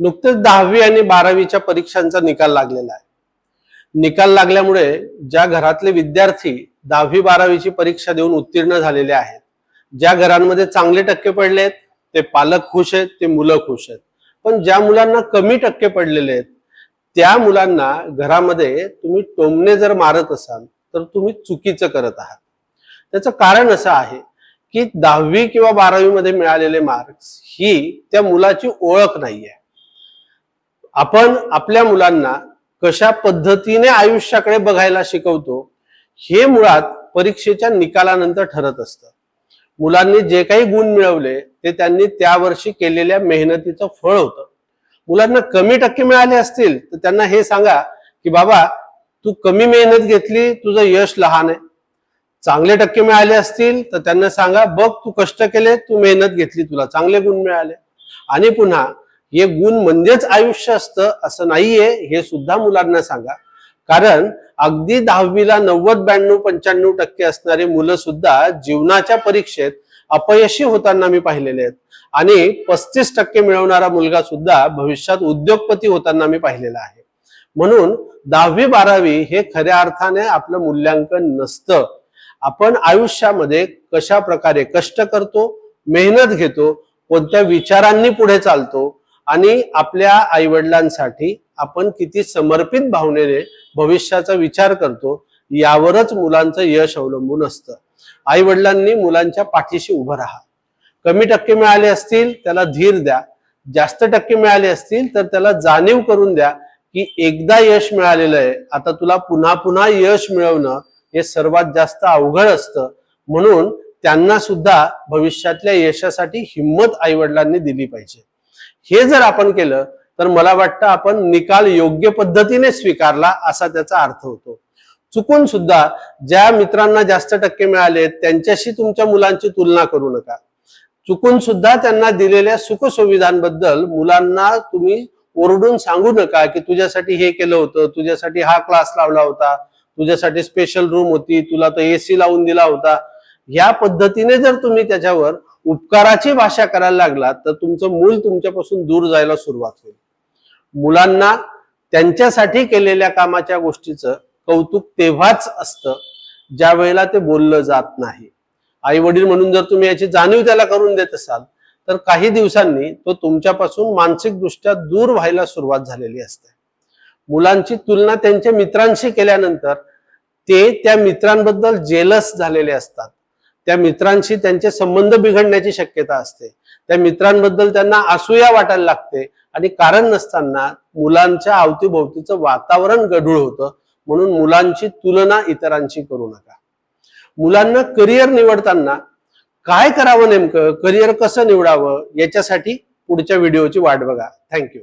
नुकतेच दहावी आणि बारावीच्या परीक्षांचा निकाल लागलेला आहे. निकाल लागल्यामुळे ज्या घरातले विद्यार्थी दहावी बारावीची परीक्षा देऊन उत्तीर्ण झालेले आहेत ज्या घरांमध्ये चांगले टक्के पडलेत ते पालक खुश आहेत ते मुलं खुश आहेत. पण ज्या मुलांना कमी टक्के पडलेले आहेत त्या मुलांना घरामध्ये तुम्ही टोमणे जर मारत असाल तर तुम्ही चुकीचं करत आहात. त्याचं कारण असं आहे की दहावी किंवा बारावीमध्ये मिळालेले मार्क्स ही त्या मुलाची ओळख नाहीये. आपण आपल्या मुलांना कशा पद्धतीने आयुष्याकडे बघायला शिकवतो हे मुळात परीक्षेच्या निकालानंतर ठरत असतं. मुलांनी जे काही गुण मिळवले ते त्यांनी त्या वर्षी केलेल्या मेहनतीचं फळ होतं. मुलांना कमी टक्के मिळाले असतील तर त्यांना हे सांगा की बाबा तू कमी मेहनत घेतली तुझं यश लहान आहे. चांगले टक्के मिळाले असतील तर त्यांना सांगा बघ तू कष्ट केले तू मेहनत घेतली तुला चांगले गुण मिळाले. आणि पुन्हा हे गुण म्हणजेच आयुष्य असतं असं नाहीये हे सुद्धा मुलांना सांगा. कारण अगदी दहावीला नव्वद ब्याण्णव पंच्याण्णव टक्के असणारी मुलं सुद्धा जीवनाच्या परीक्षेत अपयशी होताना मी पाहिलेले आहेत. आणि पस्तीस टक्के मिळवणारा मुलगा सुद्धा भविष्यात उद्योगपती होताना मी पाहिलेला आहे. म्हणून दहावी बारावी हे खऱ्या अर्थाने आपलं मूल्यांकन नसतं. आपण आयुष्यामध्ये कशा प्रकारे कष्ट करतो मेहनत घेतो कोणत्या विचारांनी पुढे चालतो आणि आपल्या आईवडिलांसाठी आपण किती समर्पित भावनेने भविष्याचा विचार करतो यावरच मुलांचं यश अवलंबून असतं. आई वडिलांनी मुलांच्या पाठीशी उभं राहा. कमी टक्के मिळाले असतील त्याला धीर द्या. जास्त टक्के मिळाले असतील तर त्याला जाणीव करून द्या की एकदा यश मिळालेलं आहे आता तुला पुन्हा पुन्हा यश मिळवणं हे सर्वात जास्त अवघड असतं. म्हणून त्यांना सुद्धा भविष्यातल्या यशासाठी हिंमत आईवडिलांनी दिली पाहिजे. हे जर आपण केलं तर मला वाटतं आपण निकाल योग्य पद्धतीने स्वीकारला असा त्याचा अर्थ होतो. चुकून सुद्धा ज्या मित्रांना जास्त टक्के मिळाले त्यांच्याशी तुमच्या मुलांची तुलना करू नका. चुकून सुद्धा त्यांना दिलेल्या सुखसुविधांबद्दल मुलांना तुम्ही ओरडून सांगू नका की तुझ्यासाठी हे केलं होतं तुझ्यासाठी हा क्लास लावला होता तुझ्यासाठी स्पेशल रूम होती तुला तो एसी लावून दिला होता. या पद्धतीने जर तुम्ही त्याच्यावर उपकाराची भाषा करायला लागला तर तुमचं मूल तुमच्यापासून दूर जायला सुरुवात होईल. मुलांना त्यांच्यासाठी केलेल्या कामाच्या गोष्टीचं कौतुक तेव्हाच असतं ज्या वेळेला ते बोललं जात नाही. आई वडील म्हणून जर तुम्ही याची जाणीव त्याला करून देत असाल तर काही दिवसांनी तो तुमच्यापासून मानसिकदृष्ट्या दूर व्हायला सुरुवात झालेली असते. मुलांची तुलना त्यांच्या मित्रांशी केल्यानंतर ते त्या मित्रांबद्दल जेलस झालेले असतात. त्या मित्रांशी त्यांचे संबंध बिघडण्याची शक्यता असते. त्या मित्रांबद्दल त्यांना असूया वाटायला लागते आणि कारण नसताना मुलांच्या अवतीभोवतीचं वातावरण गढूळ होतं. म्हणून मुलांची तुलना इतरांशी करू नका. मुलांना करिअर निवडताना काय करावं नेमकं? करिअर कसं निवडावं? याच्यासाठी पुढच्या व्हिडिओची वाट बघा. थँक्यू